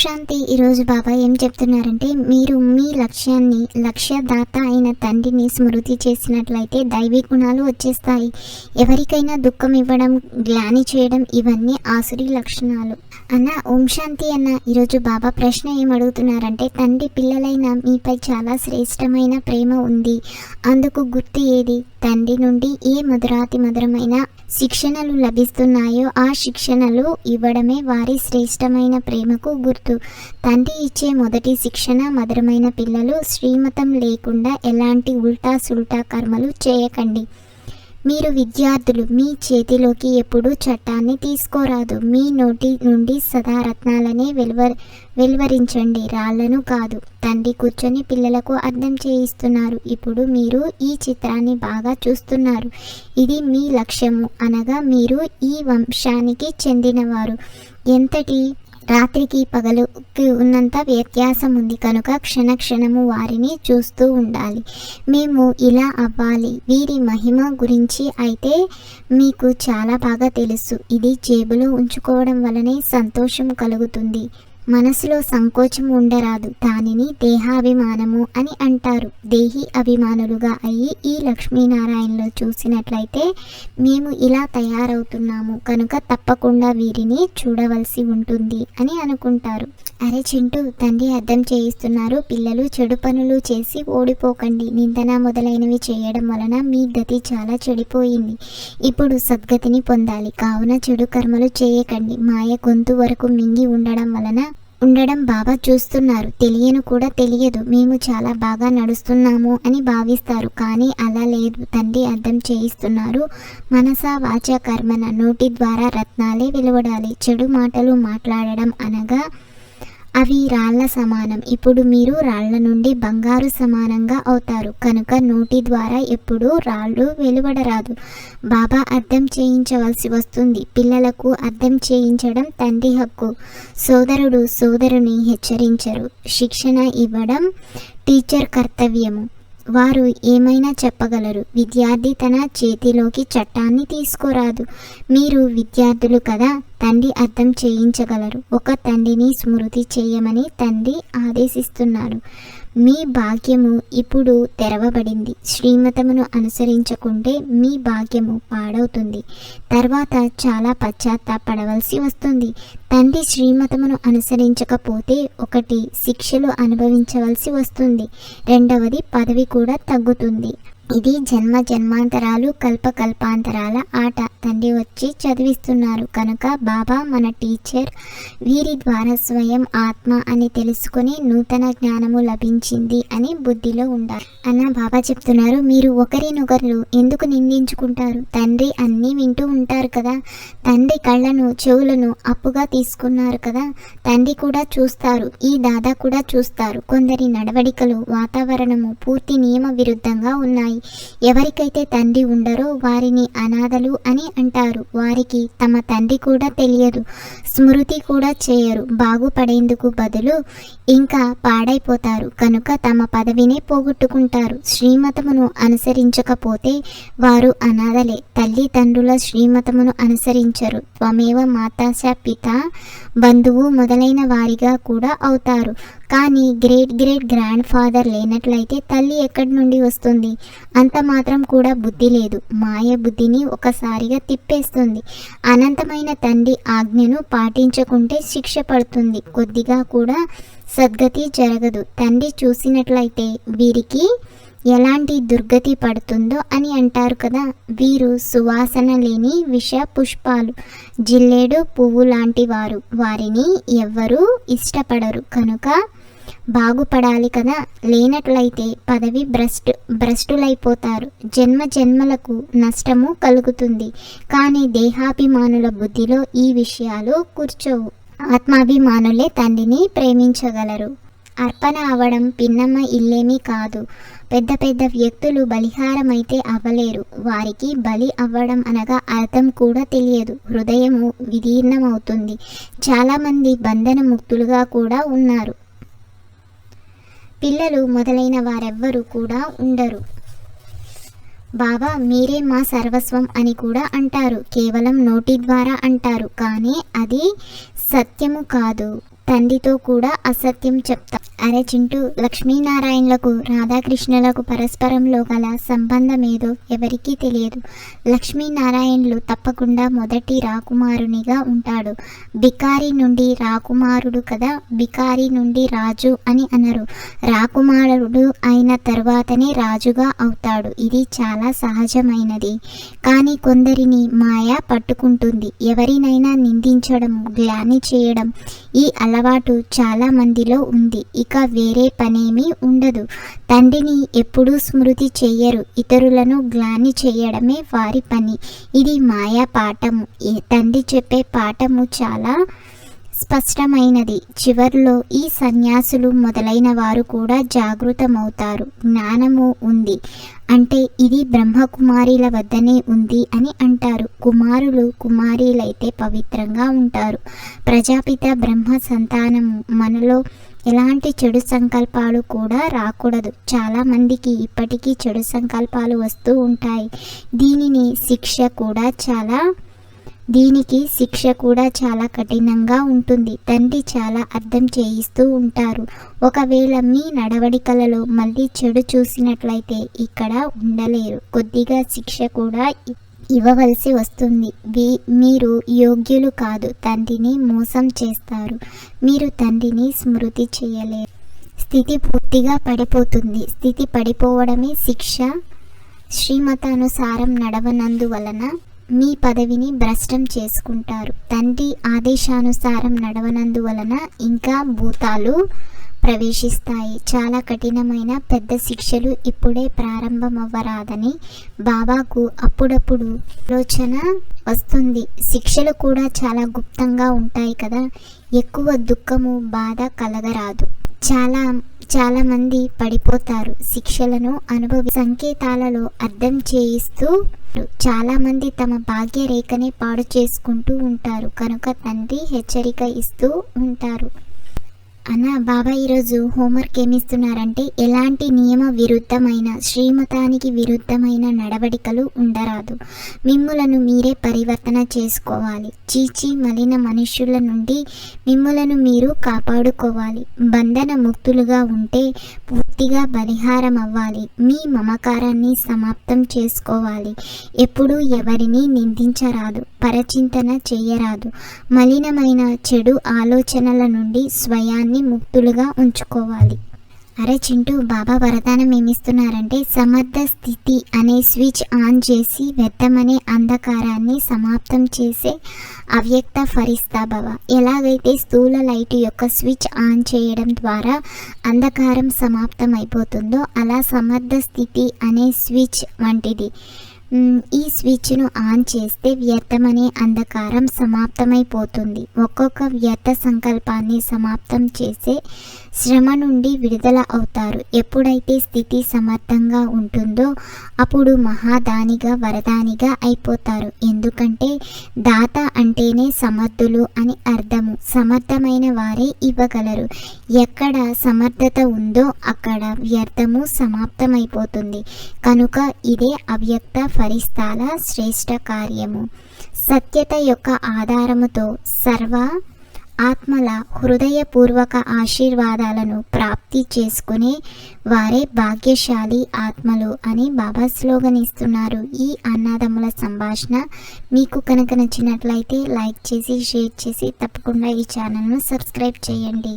శాంతి ఈరోజు బాబా ఏం చెప్తున్నారంటే మీరు మీ లక్ష్యాన్ని లక్ష్యదాత అయిన తండ్రిని స్మృతి చేసినట్లయితే దైవీ గుణాలు వచ్చేస్తాయి. ఎవరికైనా దుఃఖం ఇవ్వడం గ్లాని చేయడం ఇవన్నీ ఆసురి లక్షణాలు. అన్న ఓం శాంతి అన్న ఈరోజు బాబా ప్రశ్న ఏం అడుగుతున్నారంటే తండ్రి పిల్లలైన మీపై చాలా శ్రేష్టమైన ప్రేమ ఉంది. అందుకు గుర్తు ఏది? తండ్రి నుండి ఏ మధురాతి మధురమైన శిక్షణలు లభిస్తున్నాయో ఆ శిక్షణలు ఇవ్వడమే వారి శ్రేష్టమైన ప్రేమకు గుర్తు. తండ్రి ఇచ్చే మొదటి శిక్షణ మధురమైన పిల్లలు శ్రీమతం లేకుండా ఎలాంటి ఉల్టా సుల్టా కర్మలు చేయకండి. మీరు విద్యార్థులు మీ చేతిలోకి ఎప్పుడూ చట్టాన్ని తీసుకోరాదు. మీ నోటి నుండి సదా రత్నాలనే వెలువ వెలువరించండి. రాళ్ళను కాదు తండ్రి కూర్చొని పిల్లలకు అర్థం చేయిస్తున్నారు. ఇప్పుడు మీరు ఈ చిత్రాన్ని బాగా చూస్తున్నారు. ఇది మీ లక్ష్యము అనగా మీరు ఈ వంశానికి చెందినవారు. ఎంతటి రాత్రికి పగలుకి ఉన్నంత వ్యత్యాసం ఉంది కనుక క్షణ క్షణము వారిని చూస్తూ ఉండాలి. మేము ఇలా అవ్వాలి. వీరి మహిమ గురించి అయితే మీకు చాలా బాగా తెలుసు. ఇది జేబులో ఉంచుకోవడం వలనే సంతోషం కలుగుతుంది. మనసులో సంకోచం ఉండరాదు. దానిని దేహాభిమానము అని అంటారు. దేహి అభిమానులుగా అయ్యి ఈ లక్ష్మీనారాయణలో చూసినట్లయితే మేము ఇలా తయారవుతున్నాము. కనుక తప్పకుండా వీరిని చూడవలసి ఉంటుంది అని అనుకుంటారు. అరే చింటూ తండ్రి అర్థం చేయిస్తున్నారు. పిల్లలు చెడు పనులు చేసి ఓడిపోకండి. నిందన మొదలైనవి చేయడం వలన మీ గతి చాలా చెడిపోయింది. ఇప్పుడు సద్గతిని పొందాలి. కావున చెడు కర్మలు చేయకండి. మాయ గొంతు వరకు మింగి ఉండడం వలన ఉండడం బాబా చూస్తున్నారు. తెలియను కూడా తెలియదు. మేము చాలా బాగా నడుస్తున్నాము అని భావిస్తారు. కానీ అలా లేదు. తండ్రి అర్థం చేయిస్తున్నారు. మనస వాచ కర్మన నోటి ద్వారా రత్నాలే వెలువడాలి. చెడు మాటలు మాట్లాడడం అనగా అవి రాళ్ళ సమానం. ఇప్పుడు మీరు రాళ్ళ నుండి బంగారు సమానంగా అవుతారు. కనుక నోటి ద్వారా ఎప్పుడూ రాళ్ళు వెలువడరాదు. బాబా అర్థం చేయించవలసి వస్తుంది. పిల్లలకు అర్థం చేయించడం తండ్రి హక్కు. సోదరుడు సోదరుని హెచ్చరించరు. శిక్షణ ఇవ్వడం టీచర్ కర్తవ్యము. వారు ఏమైనా చెప్పగలరు. విద్యార్థి తన చేతిలోకి చట్టాన్ని తీసుకోరాదు. మీరు విద్యార్థులు కదా తండ్రి అర్థం చేయించగలరు. ఒక తండ్రిని స్మృతి చేయమని తండ్రి ఆదేశిస్తున్నారు మీ భాగ్యము ఇప్పుడు తెరవబడింది. శ్రీమతమును అనుసరించకుంటే మీ భాగ్యము పాడవుతుంది. తర్వాత చాలా పశ్చాత్తాపడవలసి వస్తుంది. తండ్రి శ్రీమతమును అనుసరించకపోతే ఒకటి శిక్షలు అనుభవించవలసి వస్తుంది. రెండవది పదవి కూడా తగ్గుతుంది. ఇది జన్మ జన్మాంతరాలు కల్ప కల్పాంతరాల ఆట. తండ్రి వచ్చి చదివిస్తున్నారు కనుక బాబా మన టీచర్. వీరి ద్వారా స్వయం ఆత్మ అని తెలుసుకుని నూతన జ్ఞానము లభించింది అని బుద్ధిలో ఉండాలి. అన్న బాబా చెప్తున్నారు మీరు ఒకరినొకరు ఎందుకు నిందించుకుంటారు? తండ్రి అన్నీ వింటూ ఉంటారు కదా. తండ్రి కళ్ళను చెవులను అప్పుగా తీసుకున్నారు కదా. తండ్రి కూడా చూస్తారు ఈ దాదా కూడా చూస్తారు. కొందరి నడవడికలు వాతావరణము పూర్తి నియమ విరుద్ధంగా ఉన్నాయి. ఎవరికైతే తండ్రి ఉండరో వారిని అనాథలు అని అంటారు. వారికి తమ తండ్రి కూడా తెలియదు స్మృతి కూడా చేయరు. బాగుపడేందుకు బదులు ఇంకా పాడైపోతారు. కనుక తమ పదవినే పోగొట్టుకుంటారు. శ్రీమతమును అనుసరించకపోతే వారు అనాథలే. తల్లిదండ్రుల శ్రీమతమును అనుసరించరు. త్వమేవ మాతాశ పిత బంధువు మొదలైన వారిగా కూడా అవుతారు. కానీ గ్రేట్ గ్రేట్ గ్రాండ్ ఫాదర్ లేనట్లయితే తల్లి ఎక్కడి నుండి వస్తుంది? అంత మాత్రం కూడా బుద్ధి లేదు. మాయ బుద్ధిని ఒకసారిగా తిప్పేస్తుంది. అనంతమైన తండ్రి ఆజ్ఞను పాటించకుంటే శిక్ష పడుతుంది. కొద్దిగా కూడా సద్గతి జరగదు. తండ్రి చూసినట్లయితే వీరికి ఎలాంటి దుర్గతి పడుతుందో అని అంటారు కదా. వీరు సువాసన లేని విష పుష్పాలు. జిల్లేడు పువ్వు లాంటి వారు. వారిని ఎవ్వరూ ఇష్టపడరు. కనుక బాగుపడాలి కదా? లేనట్లయితే పదవి భ్రష్టు భ్రష్టులైపోతారు. జన్మ జన్మలకు నష్టము కలుగుతుంది. కానీ దేహాభిమానుల బుద్ధిలో ఈ విషయాలు కూర్చోవు. ఆత్మాభిమానులే తండ్రిని ప్రేమించగలరు. అర్పణ అవడం పిన్నమ్మ ఇల్లేమీ కాదు. పెద్ద పెద్ద వ్యక్తులు బలిహారమైతే అవ్వలేరు. వారికి బలి అవ్వడం అనగా అర్థం కూడా తెలియదు. హృదయము విదీర్ణమవుతుంది. చాలామంది బంధన ముక్తులుగా కూడా ఉన్నారు. పిల్లలు మొదలైన వారెవ్వరూ కూడా ఉండరు. బాబా మీరే మా సర్వస్వం అని కూడా అంటారు. కేవలం నోటి ద్వారా అంటారు. కానీ అది సత్యము కాదు. తండ్రితో కూడా అసత్యం చెప్తాం. అరే చింటూ లక్ష్మీనారాయణలకు రాధాకృష్ణులకు పరస్పరంలో గల సంబంధం ఏదో ఎవరికీ తెలియదు. లక్ష్మీనారాయణలు తప్పకుండా మొదటి రాకుమారునిగా ఉంటాడు. బికారి నుండి రాకుమారుడు కదా బికారి నుండి రాజు అని అనరు. రాకుమారుడు అయిన తర్వాతనే రాజుగా అవుతాడు. ఇది చాలా సహజమైనది. కానీ కొందరిని మాయ పట్టుకుంటుంది. ఎవరినైనా నిందించడం గ్లాని చేయడం ఈ అలవాటు చాలా మందిలో ఉంది. ఇక వేరే పనేమీ ఉండదు. తండ్రిని ఎప్పుడూ స్మృతి చెయ్యరు. ఇతరులను గ్లాని చేయడమే వారి పని. ఇది మాయా పాఠము. ఈ తండ్రి చెప్పే పాఠము చాలా స్పష్టమైనది. చివర్లో ఈ సన్యాసులు మొదలైన వారు కూడా జాగృతమవుతారు. జ్ఞానము ఉంది. అంటే ఇది బ్రహ్మకుమారిల వద్దనే ఉంది అని అంటారు. కుమారులు కుమారీలైతే పవిత్రంగా ఉంటారు. ప్రజాపిత బ్రహ్మ సంతానము మనలో ఎలాంటి చెడు సంకల్పాలు కూడా రాకూడదు. చాలామందికి ఇప్పటికీ చెడు సంకల్పాలు వస్తూ ఉంటాయి. దీనిని శిక్ష కూడా చాలా దీనికి శిక్ష కూడా చాలా కఠినంగా ఉంటుంది. తండ్రి చాలా అర్థం చేయిస్తూ ఉంటారు. ఒకవేళ మీ నడవడికలలో మళ్ళీ చెడు చూసినట్లయితే ఇక్కడ ఉండలేరు. కొద్దిగా శిక్ష కూడా ఇవ్వవలసి వస్తుంది. మీరు యోగ్యులు కాదు. తండ్రిని మోసం చేస్తారు. మీరు తండ్రిని స్మృతి చేయలేరు. స్థితి పూర్తిగా పడిపోతుంది. స్థితి పడిపోవడమే శిక్ష. శ్రీమతానుసారం నడవనందువలన మీ పదవిని భ్రష్టం చేసుకుంటారు. తండ్రి ఆదేశానుసారం నడవనందువలన ఇంకా భూతాలు ప్రవేశిస్తాయి. చాలా కఠినమైన పెద్ద శిక్షలు ఇప్పుడే ప్రారంభమవ్వరాదని బాబాకు అప్పుడప్పుడు ఆలోచన వస్తుంది. శిక్షలు కూడా చాలా గుప్తంగా ఉంటాయి కదా. ఎక్కువ దుఃఖము బాధ కలగరాదు. చాలా చాలామంది పడిపోతారు. శిక్షలను అనుభవి సంకేతాలలో అర్థం చేయిస్తూ చాలామంది తమ భాగ్యరేఖనే పాడు చేసుకుంటూ ఉంటారు. కనుక తండ్రి హెచ్చరిక ఇస్తూ ఉంటారు. అన్న బాబా ఈరోజు హోంవర్క్ ఏమిస్తున్నారంటే ఎలాంటి నియమ విరుద్ధమైన శ్రీమతానికి విరుద్ధమైన నడవడికలు ఉండరాదు. మిమ్ములను మీరే పరివర్తన చేసుకోవాలి. చీచి మలిన మనుష్యుల నుండి మిమ్ములను మీరు కాపాడుకోవాలి. బంధన ముక్తులుగా ఉంటే పూర్తిగా బలిహారం అవ్వాలి. మీ మమకారాన్ని సమాప్తం చేసుకోవాలి. ఎప్పుడూ ఎవరిని నిందించరాదు. పరచింతన చేయరాదు మలినమైన చెడు ఆలోచనల నుండి స్వయాన్ని ముక్తులుగా ఉంచుకోవాలి. అరే చింటూ బాబా వరదానం ఏమిస్తున్నారంటే సమర్థ స్థితి అనే స్విచ్ ఆన్ చేసి వ్యర్థమనే అంధకారాన్ని సమాప్తం చేసే అవ్యక్త ఫరిస్తా భవ. ఎలాగైతే స్థూల లైట్ యొక్క స్విచ్ ఆన్ చేయడం ద్వారా అంధకారం సమాప్తం అయిపోతుందో అలా సమర్థ స్థితి అనే స్విచ్ వంటిది. ఈ స్విచ్ను ఆన్ చేస్తే వ్యర్థమనే అంధకారం సమాప్తమైపోతుంది. ఒక్కొక్క వ్యర్థ సంకల్పాన్ని సమాప్తం చేసే శ్రమ నుండి విడుదల అవుతారు. ఎప్పుడైతే స్థితి సమర్థంగా ఉంటుందో అప్పుడు మహాదానిగా వరదానిగా అయిపోతారు. ఎందుకంటే దాత అంటేనే సమర్థులు అని అర్థము. సమర్థమైన వారే ఇవ్వగలరు. ఎక్కడ సమర్థత ఉందో అక్కడ వ్యర్థము సమాప్తమైపోతుంది. కనుక ఇదే అవ్యక్త ఫరిస్తాల శ్రేష్ట కార్యము. సత్యత యొక్క ఆధారముతో సర్వ ఆత్మల హృదయపూర్వక ఆశీర్వాదాలను ప్రాప్తి చేసుకునే వారే భాగ్యశాలి ఆత్మలు అని బాబా స్లోగన్ ఇస్తున్నారు. ఈ అన్నదమ్ముల సంభాషణ మీకు కనుక నచ్చినట్లయితే లైక్ చేసి షేర్ చేసి తప్పకుండా ఈ ఛానల్ను సబ్స్క్రైబ్ చేయండి.